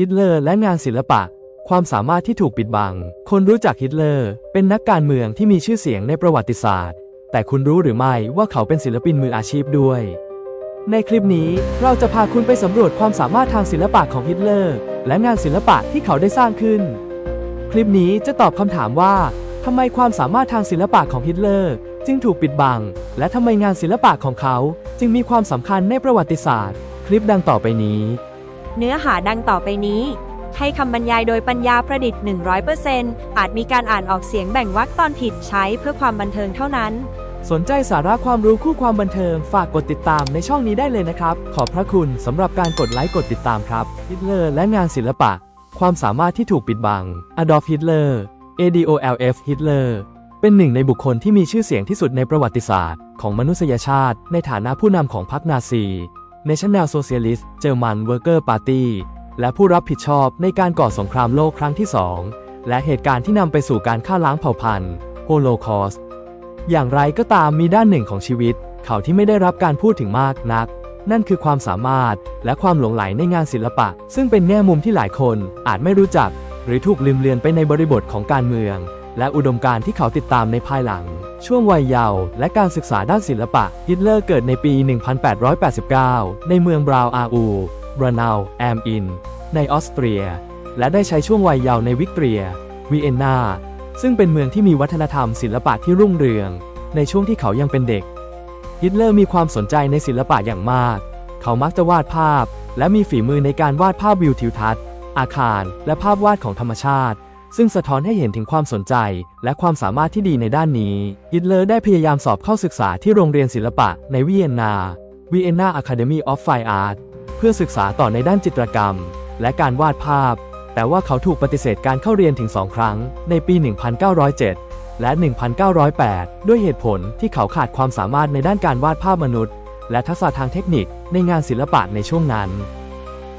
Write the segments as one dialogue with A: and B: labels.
A: ฮิตเลอร์และงานศิลปะ ความสามารถที่ถูกปิดบัง คนรู้จักฮิตเลอร์ เป็นนักการเมืองที่มีชื่อเสียงในประวัติศาสตร์ แต่คุณรู้หรือไม่ว่าเขาเป็นศิลปินมืออาชีพด้วย ในคลิปนี้เราจะพาคุณไปสำรวจความสามารถทางศิลปะของฮิตเลอร์ และงานศิลปะที่เขาได้สร้างขึ้น คลิปนี้จะตอบคำถามว่าทำไมความสามารถทางศิลปะของฮิตเลอร์ จึงถูกปิดบัง และทำไมงานศิลปะของเขา จึงมีความสำคัญในประวัติศาสตร์ คลิปดังต่อไปนี้
B: เนื้อหาดังต่อไปนี้ ให้คำบรรยายโดยปัญญาประดิษฐ์ 100%อาจมีการอ่านออกเสียงแบ่งวรรคตอนผิดใช้เพื่อความบันเทิงเท่านั้น
A: สนใจสาระความรู้คู่ความบันเทิง ฝากกดติดตามในช่องนี้ได้เลยนะครับ ขอบพระคุณสำหรับการกดไลค์กดติดตามครับฮิตเลอร์และงานศิลปะ ความสามารถที่ถูกปิดบัง Adolf Hitler ADOLF Hitler เป็นหนึ่งในบุคคลที่มีชื่อเสียงที่สุดในประวัติศาสตร์ ของมนุษยชาติ ในฐานะผู้นำของพรรคนาซี National Socialist German Worker Party และผู้รับผิดชอบในการก่อสงครามโลกครั้งที่สองและเหตุการณ์ที่นำไปสู่การฆ่าล้างเผ่าพันธุ์ Holocaust อย่างไรก็ตามมีด้านหนึ่งของชีวิต เขาที่ไม่ได้รับการพูดถึงมากนัก นั่นคือความสามารถและความหลงไหลในงานศิลปะ ซึ่งเป็นแง่มุมที่หลายคนอาจไม่รู้จัก หรือถูกลืมเลือนไปในบริบทของการเมือง และอุดมการณ์ที่เขาติดตามในภายหลัง ช่วงวัยเยาว์และการศึกษาด้านศิลปะ ฮิตเลอร์เกิดในปี 1889 ในเมืองบราวอาอูบรานาลแอมอิน ในออสเตรีย และได้ใช้ช่วงวัยเยาว์ในวิกเตรียวีเอนนา ซึ่งเป็นเมืองที่มีวัฒนธรรมศิลปะที่รุ่งเรือง ในช่วงที่เขายังเป็นเด็ก ฮิตเลอร์มีความสนใจในศิลปะอย่างมาก เขามักจะวาดภาพ และมีฝีมือในการวาดภาพวิวทิวทัศน์ อาคาร และภาพวาดของธรรมชาติ ซึ่งสะท้อนให้เห็นถึงความสนใจ และความสามารถที่ดีในด้านนี้ฮิตเลอร์ได้พยายามสอบเข้าศึกษาที่โรงเรียนศิลปะในวีเอนนา Vienna Academy of Fine Art เพื่อศึกษาต่อในด้านจิตรกรรม และการวาดภาพ แต่ว่าเขาถูกปฏิเสธการเข้าเรียนถึงสองครั้ง ในปี 1907 และ 1908 ด้วยเหตุผลที่เขาขาดความสามารถในด้านการวาดภาพมนุษย์ และทักษะทางเทคนิคในงานศิลปะในช่วงนั้น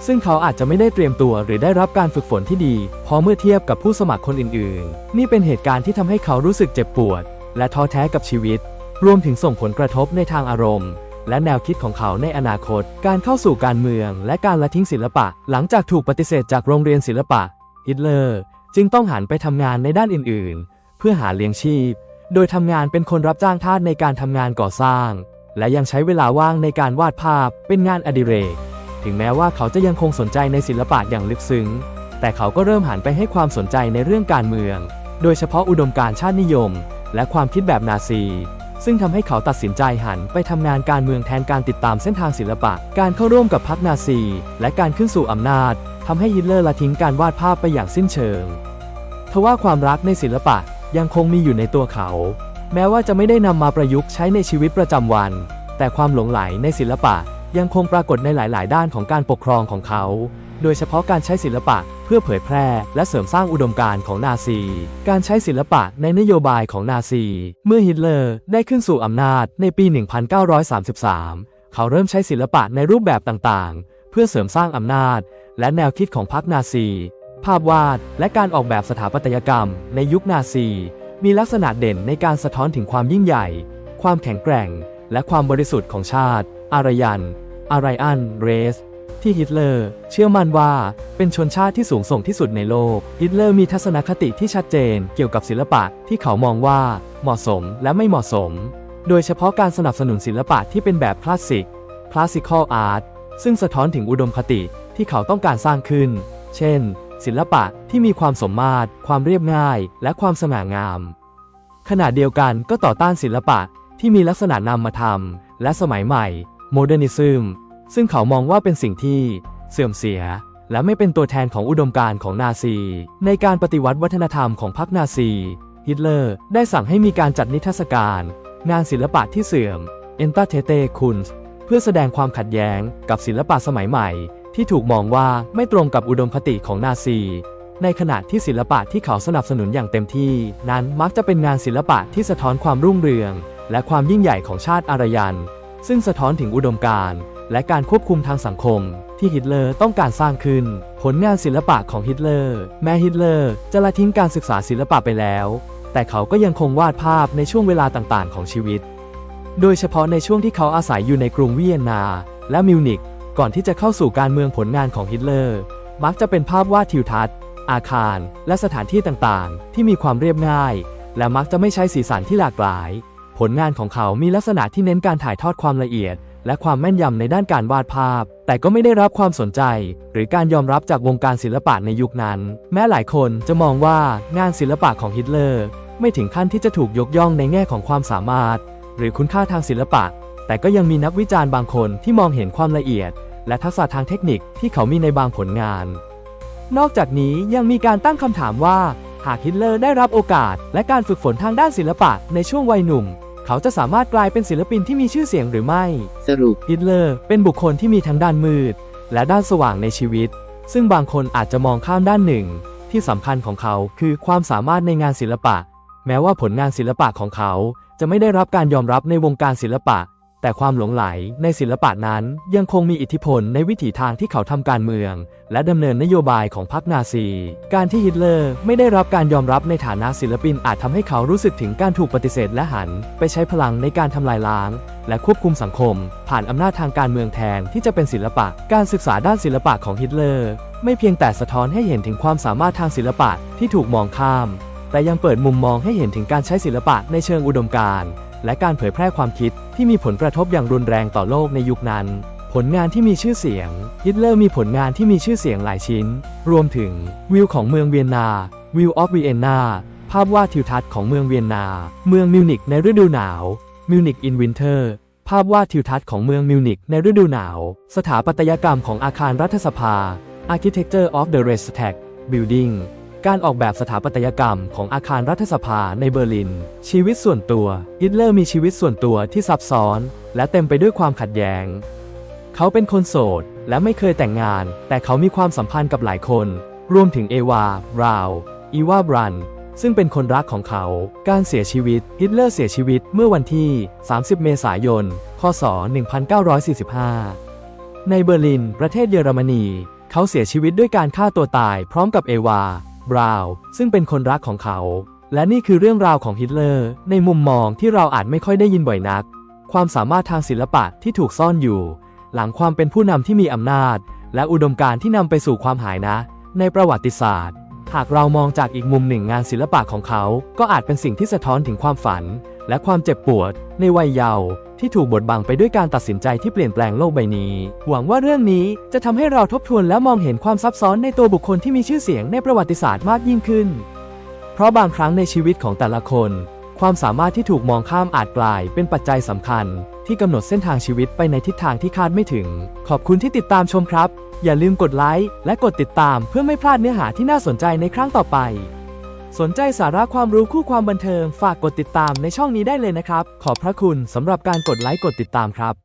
A: ซึ่งเขาอาจจะไม่ได้เตรียมตัวหรือได้รับการฝึกฝนที่ดี พอเมื่อเทียบกับผู้สมัครคนอื่นๆ นี่เป็นเหตุการณ์ที่ทำให้เขารู้สึกเจ็บปวด และท้อแท้กับชีวิต รวมถึงส่งผลกระทบในทางอารมณ์ และแนวคิดของเขาในอนาคต การเข้าสู่การเมือง และการละทิ้งศิลปะ หลังจากถูกปฏิเสธจากโรงเรียนศิลปะฮิตเลอร์จึงต้องหันไปทำงานในด้านอื่นๆ เพื่อหาเลี้ยงชีพ โดยทำงานเป็นคนรับจ้างทาสในการทำงานก่อสร้าง และยังใช้เวลาว่างในการวาดภาพเป็นงานอดิเรก ถึงแม้ว่าเขาจะยังคงสนใจในศิลปะอย่างลึกซึ้ง แต่เขาก็เริ่มหันไปให้ความสนใจในเรื่องการเมือง โดยเฉพาะอุดมการณ์ชาตินิยม และความคิดแบบนาซี ซึ่งทำให้เขาตัดสินใจหันไปทำงานการเมืองแทนการติดตามเส้นทางศิลปะ การเข้าร่วมกับพรรคนาซี และการขึ้นสู่อำนาจทำให้ฮิตเลอร์ละทิ้งการวาดภาพไปอย่างสิ้นเชิง ทว่าความรักในศิลปะยังคงมีอยู่ในตัวเขา แม้ว่าจะไม่ได้นำมาประยุกต์ใช้ในชีวิตประจำวัน แต่ความหลงไหลในศิลปะ ยังคงปรากฏในหลาย ๆ ด้านของการปกครองของเขา โดยเฉพาะการใช้ศิลปะเพื่อเผยแพร่ และเสริมสร้างอุดมการณ์ของนาซี การใช้ศิลปะในนโยบายของนาซี เมื่อฮิตเลอร์ได้ขึ้นสู่อำนาจในปี 1933 เขาเริ่มใช้ศิลปะในรูปแบบต่าง ๆ เพื่อเสริมสร้างอำนาจ และแนวคิดของพรรคนาซี ภาพวาด และการออกแบบสถาปัตยกรรม ในยุคนาซี มีลักษณะเด่นในการสะท้อนถึงความยิ่งใหญ่ ความแข็งแกร่ง และความบริสุทธิ์ของชาติ อารยัน อารยันเรส ที่ฮิตเลอร์ เชื่อมั่นว่าเป็นชนชาติที่สูงส่งที่สุดในโลก ฮิตเลอร์มีทัศนคติที่ชัดเจนเกี่ยวกับศิลปะที่เขามองว่าเหมาะสมและไม่เหมาะสม โดยเฉพาะการสนับสนุนศิลปะที่เป็นแบบคลาสสิก classical art ซึ่งสะท้อนถึงอุดมคติที่เขาต้องการสร้างขึ้น เช่น ศิลปะที่มีความสมมาตร ความเรียบง่าย และความสง่างาม ขณะเดียวกันก็ต่อต้านศิลปะที่มีลักษณะนามธรรม และสมัยใหม่ โมเดิร์นิซึมซึ่งเขามองว่าเป็นสิ่งที่เสื่อมเสีย และไม่เป็นตัวแทนของอุดมการณ์ของนาซี ในการปฏิวัติวัฒนธรรมของพรรคนาซี ฮิตเลอร์ได้สั่งให้มีการจัดนิทรรศการ งานศิลปะที่เสื่อม e n t a t e t e Kunst เพื่อแสดงความขัดแย้งกับศิลปะสมัยใหม่ ที่ถูกมองว่าไม่ตรงกับอุดมคติของนาซี ในขณะที่ศิลปะที่เขาสนับสนุนอย่างเต็มที่ นั้นมักจะเป็นงานศิลปะที่สะท้อนความรุ่งเรือง และความยิ่งใหญ่ของชาติอารยัน ซึ่งสะท้อนถึงอุดมการณ์และการควบคุมทางสังคม ที่ฮิตเลอร์ต้องการสร้างขึ้น ผลงานศิลปะของฮิตเลอร์ แม้ฮิตเลอร์จะละทิ้งการศึกษาศิลปะไปแล้ว แต่เขาก็ยังคงวาดภาพในช่วงเวลาต่างๆ ของชีวิต โดยเฉพาะในช่วงที่เขาอาศัยอยู่ในกรุงเวีเอนนา และมิวนิกก่อนที่จะเข้าสู่การเมืองผลงานของฮิตเลอร์ มักจะเป็นภาพวาดทิวทัศน์ อาคาร และสถานที่ต่างๆ ที่มีความเรียบง่าย และมักจะไม่ใช้สีสันที่หลากหลาย ผลงานของเขามีลักษณะที่เน้นการถ่ายทอดความละเอียด และความแม่นยำในด้านการวาดภาพ แต่ก็ไม่ได้รับความสนใจ หรือการยอมรับจากวงการศิลปะในยุคนั้น แม้หลายคนจะมองว่างานศิลปะของฮิตเลอร์ ไม่ถึงขั้นที่จะถูกยกย่องในแง่ของความสามารถ หรือคุณค่าทางศิลปะ แต่ก็ยังมีนักวิจารณ์บางคนที่มองเห็นความละเอียด และทักษะทางเทคนิคที่เขามีในบางผลงาน นอกจากนี้ยังมีการตั้งคำถามว่า หากฮิตเลอร์ได้รับโอกาส และการฝึกฝนทางด้านศิลปะในช่วงวัยหนุ่ม เขาจะสามารถกลายเป็นศิลปินที่มีชื่อเสียงหรือไม่
C: สรุป
A: ฮิตเลอร์เป็นบุคคลที่มีทั้งด้านมืด และด้านสว่างในชีวิต ซึ่งบางคนอาจจะมองข้ามด้านหนึ่ง ที่สำคัญของเขาคือความสามารถในงานศิลปะ แม้ว่าผลงานศิลปะของเขาจะไม่ได้รับการยอมรับในวงการศิลปะ แต่ความหลงไหลในศิลปะนั้นยังคงมีอิทธิพลในวิถีทางที่เขาทำการเมือง และดำเนินนโยบายของพรรคนาซี การที่ฮิตเลอร์ไม่ได้รับการยอมรับในฐานะศิลปินอาจทำให้เขารู้สึกถึงการถูกปฏิเสธและหัน ไปใช้พลังในการทำลายล้าง และควบคุมสังคม ผ่านอำนาจทางการเมืองแทนที่จะเป็นศิลปะ การศึกษาด้านศิลปะของฮิตเลอร์ ไม่เพียงแต่สะท้อนให้เห็นถึงความสามารถทางศิลปะที่ถูกมองข้าม แต่ยังเปิดมุมมองให้เห็นถึงการใช้ศิลปะในเชิงอุดมการณ์ และการเผยแพร่ความคิดที่มีผลกระทบอย่างรุนแรงต่อโลกในยุคนั้น ผลงานที่มีชื่อเสียง ฮิตเลอร์มีผลงานที่มีชื่อเสียงหลายชิ้น รวมถึงวิวของเมืองเวียนนาวิวออฟเวีเอนนาภาพวาดทิวทัศน์ของเมืองเวียนนา เมืองมิวนิกในฤดูหนาวมิวนิกอินวินเทอร์ภาพวาดทิวทัศน์ของเมืองมิวนิกในฤดูหนาว สถาปัตยกรรมของอาคารรัฐสภา Architecture of the Reichstag Building การออกแบบสถาปัตยกรรมของอาคารรัฐสภาในเบอร์ลิน ชีวิตส่วนตัวฮิตเลอร์มีชีวิตส่วนตัวที่ซับซ้อน และเต็มไปด้วยความขัดแย้ง เขาเป็นคนโสด และไม่เคยแต่งงาน แต่เขามีความสัมพันธ์กับหลายคน รวมถึงเอวาบราวน์อีวาบรัน ซึ่งเป็นคนรักของเขา การเสียชีวิตฮิตเลอร์เสียชีวิตเมื่อวันที่ 30 เมษายนคศ1945 ในเบอร์ลิน ประเทศเยอรมนี เขาเสียชีวิตด้วยการฆ่าตัวตายพร้อมกับเอวา บราวน์ซึ่งเป็นคนรักของเขา และนี่คือเรื่องราวของฮิตเลอร์ ในมุมมองที่เราอาจไม่ค่อยได้ยินบ่อยนัก ความสามารถทางศิลปะที่ถูกซ่อนอยู่ หลังความเป็นผู้นำที่มีอำนาจ และอุดมการณ์ที่นำไปสู่ความหายนะ ในประวัติศาสตร์ หากเรามองจากอีกมุมหนึ่งงานศิลปะของเขา ก็อาจเป็นสิ่งที่สะท้อนถึงความฝัน และความเจ็บปวด ในวัยเยาว์ ที่ถูกบดบังไปด้วยการตัดสินใจที่เปลี่ยนแปลงโลกใบนี้ หวังว่าเรื่องนี้จะทำให้เราทบทวนและมองเห็นความซับซ้อนในตัวบุคคลที่มีชื่อเสียงในประวัติศาสตร์มากยิ่งขึ้น เพราะบางครั้งในชีวิตของแต่ละคน ความสามารถที่ถูกมองข้ามอาจกลายเป็นปัจจัยสำคัญ ที่กำหนดเส้นทางชีวิตไปในทิศทางที่คาดไม่ถึง ขอบคุณที่ติดตามชมครับ อย่าลืมกดไลค์และกดติดตามเพื่อไม่พลาดเนื้อหาที่น่าสนใจในครั้งต่อไป สนใจสาระความรู้คู่ความบันเทิงฝากกดติดตามในช่องนี้ได้เลยนะครับ ขอบพระคุณสำหรับการกดไลค์กดติดตามครับ